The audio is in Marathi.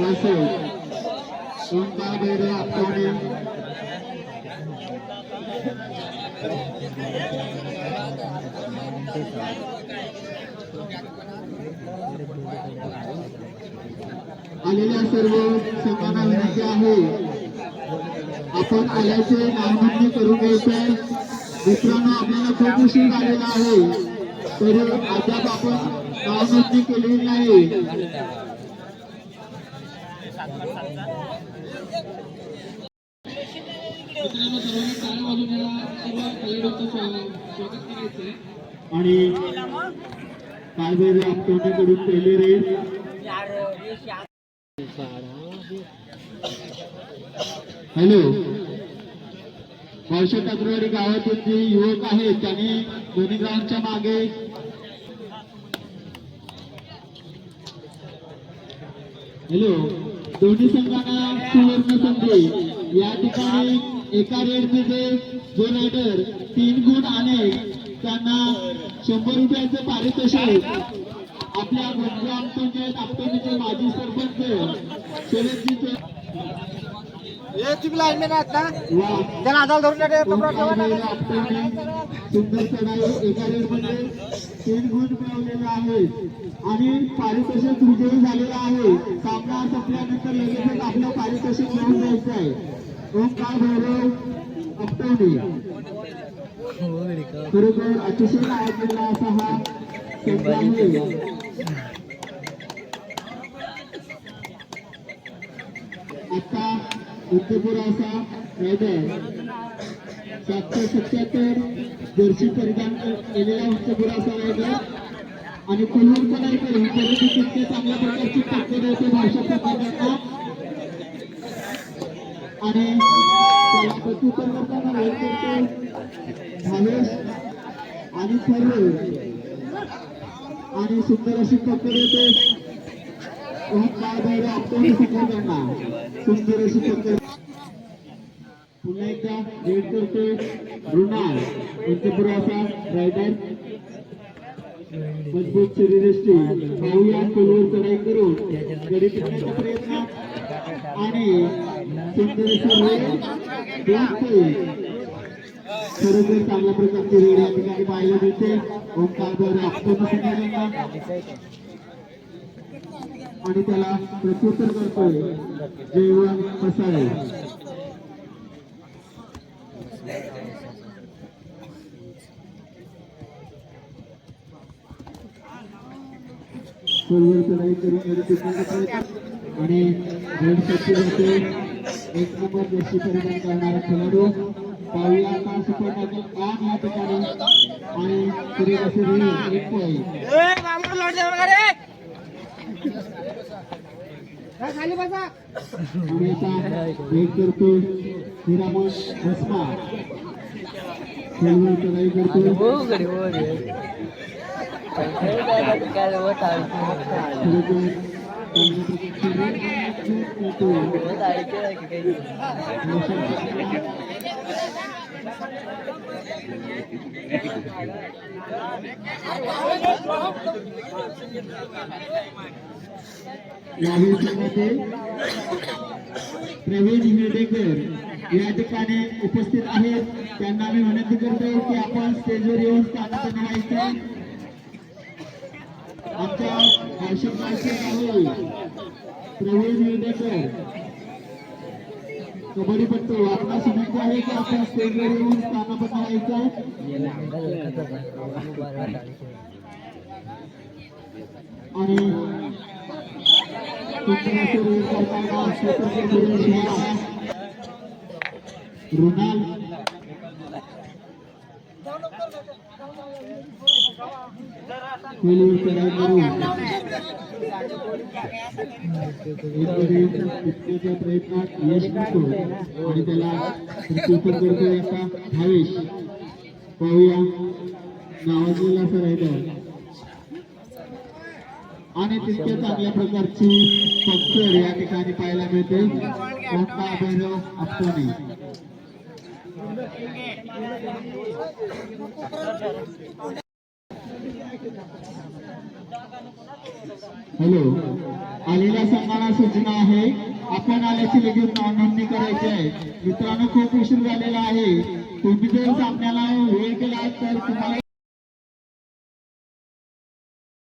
वासो आलेल्या सर्व संघांना विनंती आहे. आपण आल्याचे नावनोंदणी करून घ्यायचे मित्रांनो आपल्याला खूप उशीर झालेला आहे. तरी अद्याप आपण नावनोंदणी केलेली नाही. आणि काय वेळ आपल्याकडून पहिली रेस हॅलो. वर्ष तक्रारी गावातील जे युवक आहेत त्यांनी दोन्ही ग्राउंडच्या मागे हॅलो. दोन्ही संघांना सुवर्ण संधी. या ठिकाणी एका रेडमध्ये जो रायडर तीन गुण आणि त्यांना शंभर रुपयाचं पारितोषिक. आपल्या ग्रामपंचायत आपटेचे माजी सरपंच शरदजीचे. तुम्ही आहेत ना त्याला आधार धरून. सुंदर चढाई एका मध्ये तीन गुण मिळवलेले आहेत. आणि पारितोषिक विजयी झालेला आहे. सामना संपल्यानंतर लगेचच आपलं पारितोषिक घेऊन जायचं आहे ओंकार भैरव अपटवणे खरोखर अतिशय लायक असा हा संघ आहे. आता उत्तरपूर असा मैदान सातशे सत्याहत्तर जर्सी परिधान केलेला उत्तरपूर असा मैदान आणि कोल्हापूर पदार्थ ही खरेदी तितके चांगल्या प्रकारची टक्कर होते भाषा प्रकारचा आणि त्याला करतो भावेश आणि थर्रे आणि सुंदर अशी टक्कर येते ओंकार भैरव आपटे सुंदर अशी टक्कर पुन्हा एकदा वेट करतोय मृणाल. यांचे असा रायडर मजबूत शरीरष्टी भाऊया खोलवर चढाई करून गडी टिकण्याचा प्रयत्न. आणि सुंदर अशी रेड खरोखर चांगल्या प्रकारची रेड या ठिकाणी पाहायला मिळते. ओंकार आणि त्याला प्रत्युत्तर करतोय जयवंत मसाळे खोलवर चढाई करून घरी टिकण्याचा प्रयत्न आणि रेड एक नंबर जर्सी परिधान करणारा खेळाडू पाहूया आता सुपर टाकल आठ या ठिकाणी. आणि पुढे कसे रेड एक पॉईंट ए, मामाला लोट द्या बघा रे. खाली बसा. आणि आता वेट करतो हिरामन भस्मा. खेळवर चढाई करतो खरोखर चांगल्या प्रकारची रेड यावेळी संघाचे प्रवीण हिंगडेकर या ठिकाणी उपस्थित आहेत. त्यांना मी विनंती करतो की आपण स्टेजवर येऊन स्थानापन्न व्हायचं आमच्या भाषण आहे प्रवीण हिंगडेकर कबड्डीपट्टू आपला विनंती आहे की आपण स्टेजवर येऊन स्थानापन्न व्हायचं आणि रुणाल करून प्रयत्नात यश मिळतो आणि त्याला करतोय आता भावेश पाहूया नावाजलेला राहिलं आणि तितक्या चांगल्या प्रकारची पक्कर या ठिकाणी पाहायला मिळते ओंकार भैरव आपटोनी हॅलो. आलेल्या संघाला सूचना आहे. आपण आल्याची लगेच नोंदणी करायची आहे. मित्रांनो खूप उशीर झालेला आहे. तुम्ही जर सामन्याला वेळ केला तर तुम्हाला